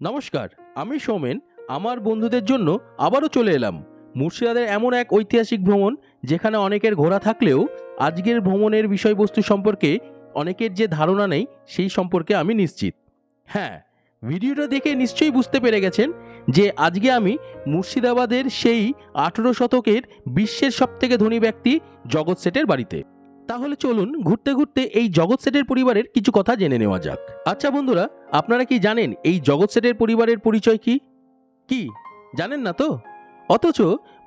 নমস্কার, আমি সৌমেন। আমার বন্ধুদের জন্য আবারও চলে এলাম মুর্শিদাবাদের এমন এক ঐতিহাসিক ভ্রমণ যেখানে অনেকের ঘোরা থাকলেও আজকের ভ্রমণের বিষয়বস্তু সম্পর্কে অনেকের যে ধারণা নেই সেই সম্পর্কে আমি নিশ্চিত। হ্যাঁ ভিডিওটা দেখে নিশ্চয়ই বুঝতে পেরে গেছেন যে আজকে আমি মুর্শিদাবাদের সেই আঠেরো শতকের বিশ্বের সবথেকে ধনী ব্যক্তি জগৎ সেটের বাড়িতে। তাহলে চলুন ঘুরতে ঘুরতে এই জগৎ সেটের পরিবারের কিছু কথা জেনে নেওয়া যাক। আচ্ছা বন্ধুরা, আপনারা কি জানেন এই জগৎ সেটের পরিবারের পরিচয় কি? কি? জানেন না তো? অথচ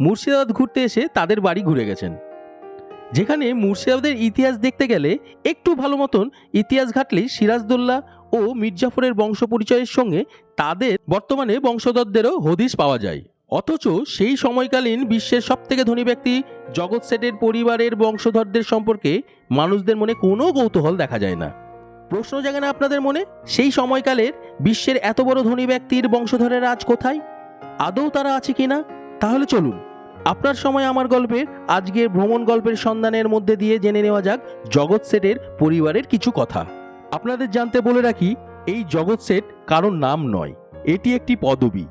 মুর্শিদাবাদ ঘুরতে এসে তাদের বাড়ি ঘুরে গেছেন। যেখানে মুর্শিদাবাদের ইতিহাস দেখতে গেলে একটু ভালো মতন ইতিহাস ঘাটলেই সিরাজদৌল্লা ও মির্জাফরের বংশ পরিচয়ের সঙ্গে তাদের বর্তমানে বংশধরদেরও হদিশ পাওয়া যায়। অথচ সেই সময়কালীন বিশ্বের সবথেকে ধনী ব্যক্তি জগৎ সেটের পরিবারের বংশধরদের সম্পর্কে মানুষদের মনে কোনো কৌতূহল দেখা যায় না। প্রশ্ন জাগে না আপনাদের মনে? সেই সময়কালের বিশ্বের এত বড় ধনী ব্যক্তির বংশধরেরা আজ কোথায়? আদৌ তারা আছে কিনা? তাহলে চলুন, আপনার সময় আমার গল্পের আজকের ভ্রমণ গল্পের সন্ধানের মধ্যে দিয়ে জেনে নেওয়া যাক জগৎ সেটের পরিবারের কিছু কথা। আপনাদের জানতে বলে রাখি, এই জগৎ সেট কারোর নাম নয়, এটি একটি পদবী।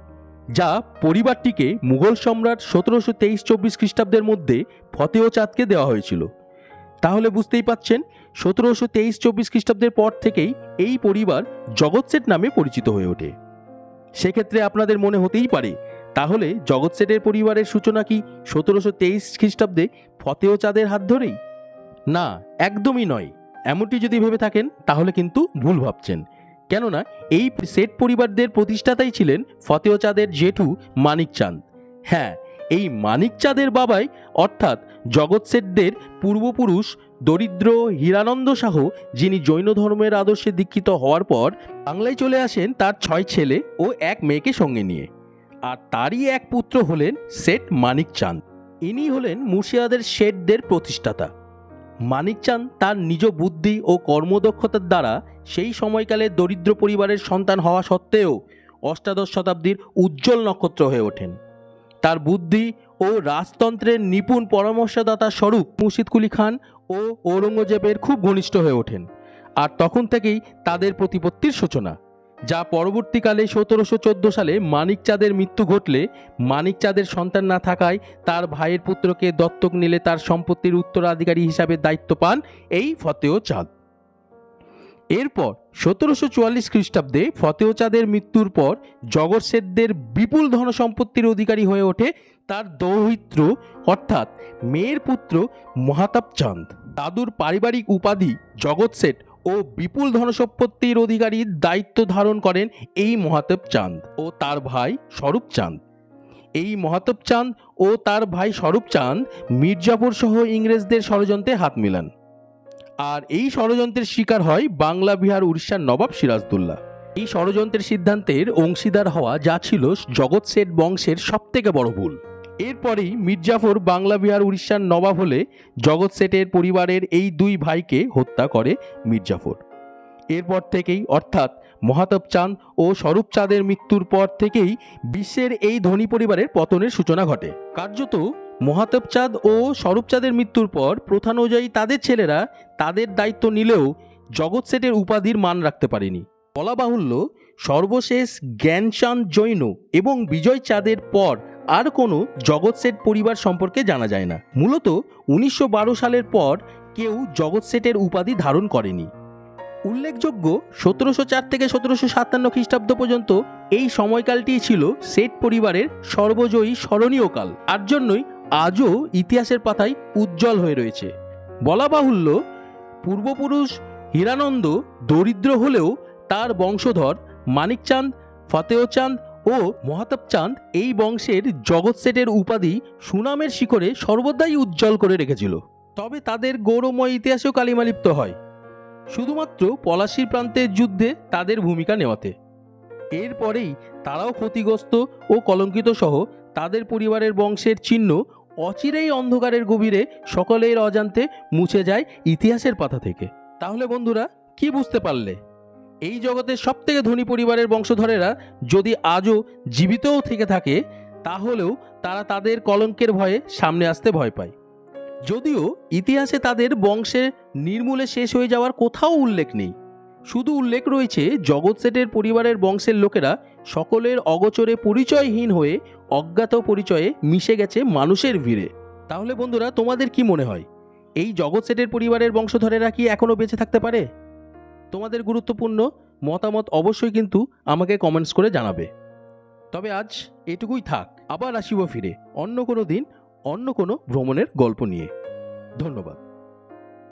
যা পরিবারটিকে মুঘল সম্রাট সতেরোশো তেইশ চব্বিশ খ্রিস্টাব্দের মধ্যে ফতেহ চাঁদকে দেওয়া হয়েছিল। তাহলে বুঝতেই পাচ্ছেন, সতেরোশো তেইশ চব্বিশ খ্রিস্টাব্দের পর থেকেই এই পরিবার জগৎ সেট নামে পরিচিত হয়ে ওঠে। সেক্ষেত্রে আপনাদের মনে হতেই পারে, তাহলে জগৎ সেটের পরিবারের সূচনা কি সতেরোশো তেইশ খ্রিস্টাব্দে ফতেহ চাঁদের হাত ধরেই? না, একদমই নয়। এমনটি যদি ভেবে থাকেন, তাহলে কিন্তু ভুল ভাবছেন। কেননা এই সেট পরিবারদের প্রতিষ্ঠাতাই ছিলেন ফতেহ চাঁদের জেঠু মানিক চাঁদ। হ্যাঁ এই মানিক চাঁদের বাবাই অর্থাৎ জগৎ সেটদের পূর্বপুরুষ দরিদ্র হীরানন্দ শাহ, যিনি জৈন ধর্মের আদর্শে দীক্ষিত হওয়ার পর বাংলায় চলে আসেন তার ছয় ছেলে ও এক মেয়েকে সঙ্গে নিয়ে। আর তারই এক পুত্র হলেন শেঠ মানিক চাঁদ। ইনি হলেন মুর্শিদাবাদের শেঠদের প্রতিষ্ঠাতা। মানিক চাঁদ তার নিজ বুদ্ধি ও কর্মদক্ষতার দ্বারা সেই সময়কালে দরিদ্র পরিবারের সন্তান হওয়া সত্ত্বেও অষ্টাদশ শতাব্দীর উজ্জ্বল নক্ষত্র হয়ে ওঠেন। তার বুদ্ধি ও রাজতন্ত্রের নিপুণ পরামর্শদাতা স্বরূপ মুর্শিদ কুলি খান ও ঔরঙ্গজেবের খুব ঘনিষ্ঠ হয়ে ওঠেন আর তখন থেকেই তাদের প্রতিপত্তির সূচনা, যা পরবর্তীকালে সতেরোশো চোদ্দ সালে মানিক চাঁদের মৃত্যু ঘটলে মানিক চাঁদের সন্তান না থাকায় তার ভাইয়ের পুত্রকে দত্তক নিলে তার সম্পত্তির উত্তরাধিকারী হিসাবে দায়িত্ব পান এই ফতেহ চাঁদ। এরপর সতেরোশো চুয়াল্লিশ খ্রিস্টাব্দে ফতেহ চাঁদের মৃত্যুর পর জগৎ শেঠদের বিপুল ধনসম্পত্তির অধিকারী হয়ে ওঠে তার দৌহিত্র, অর্থাৎ মেয়ের পুত্র মহাতাব চাঁদ দাদুর পারিবারিক উপাধি জগৎ শেঠ ও বিপুল ধনসম্পত্তির অধিকারীর দায়িত্ব ধারণ করেন এই মহাদেব চাঁদ ও তার ভাই স্বরূপ চাঁদ এই মহাতব চাঁদ ও তার ভাই স্বরূপ চাঁদ মির্জাপুর সহ ইংরেজদের ষড়যন্ত্রে হাত মেলান। আর এই ষড়যন্ত্রের শিকার হয় বাংলা, বিহার, উড়িষ্যার নবাব সিরাজদুল্লাহ। এই ষড়যন্ত্রের সিদ্ধান্তের অংশীদার হওয়া যা ছিল জগৎ শেঠ বংশের সবথেকে বড় ভুল। এরপরেই মির্জাফর বাংলা, বিহার, উড়িষ্যার নবাব হলে জগৎ শেঠের পরিবারের এই দুই ভাইকে হত্যা করে মির্জাফর। এরপর থেকেই, অর্থাৎ মহাতব চাঁদ ও স্বরূপ চাঁদের মৃত্যুর পর থেকেই বিশ্বের এই ধনী পরিবারের পতনের সূচনা ঘটে। কার্যত মহাতব চাঁদ ও স্বরূপ চাঁদের মৃত্যুর পর প্রথা অনুযায়ী তাদের ছেলেরা তাদের দায়িত্ব নিলেও জগৎ সেটের উপাধির মান রাখতে পারেনি। বলা বাহুল্য, সর্বশেষ জ্ঞানচাঁদ জৈন এবং বিজয় চাঁদের পর আর কোনো জগৎ সেট পরিবার সম্পর্কে জানা যায় না। মূলত উনিশশো বারো সালের পর কেউ জগৎ সেটের উপাধি ধারণ করেনি। উল্লেখযোগ্য, সতেরোশো চার থেকে সতেরোশো সাতান্ন খ্রিস্টাব্দ পর্যন্ত এই সময়কালটি ছিল সেট পরিবারের সর্বজয়ী স্মরণীয় কাল। তার জন্যই আজও ইতিহাসের পাতায় উজ্জ্বল হয়ে রয়েছে। বলা বাহুল্য, পূর্বপুরুষ হীরানন্দ দরিদ্র হলেও তার বংশধর মানিকচাঁদ, ফতেহচাঁদ ও মহাতাব চাঁদ এই বংশের জগৎ সেটের উপাধি সুনামের শিখরে সর্বদাই উজ্জ্বল করে রেখেছিল। তবে তাদের গৌরবময় ইতিহাসেও কালিমালিপ্ত হয়। শুধুমাত্র পলাশির প্রান্তের যুদ্ধে তাদের ভূমিকা নেওয়াতে। এরপরেই তারাও ক্ষতিগ্রস্ত ও কলঙ্কিত সহ তাদের পরিবারের বংশের চিহ্ন অচিরেই অন্ধকারের গভীরে সকলের অজান্তে মুছে যায় ইতিহাসের পাতা থেকে। তাহলে বন্ধুরা, কি বুঝতে পারলে? এই জগতের সবথেকে ধনী পরিবারের বংশধরেরা যদি আজও জীবিতও থেকে থাকে, তাহলেও তারা তাদের কলঙ্কের ভয়ে সামনে আসতে ভয় পায়। যদিও ইতিহাসে তাদের বংশের নির্মূলে শেষ হয়ে যাওয়ার কোথাও উল্লেখ নেই। শুধু উল্লেখ রয়েছে জগৎ সেটের পরিবারের বংশের লোকেরা সকলের অগোচরে পরিচয়হীন হয়ে, অজ্ঞাত পরিচয়ে মিশে গেছে মানুষের ভিড়ে। তাহলে বন্ধুরা, তোমাদের কি মনে হয়? এই জগৎ সেটের পরিবারের বংশধরেরা কি এখনও বেঁচে থাকতে পারে? তোমাদের গুরুত্বপূর্ণ মতামত অবশ্যই কিন্তু আমাকে কমেন্টস করে জানাবে। তবে আজ এটুকুই থাক, আবার আসিব ফিরে, অন্য কোনো দিন, অন্য কোনো ভ্রমণের গল্প নিয়ে। ধন্যবাদ।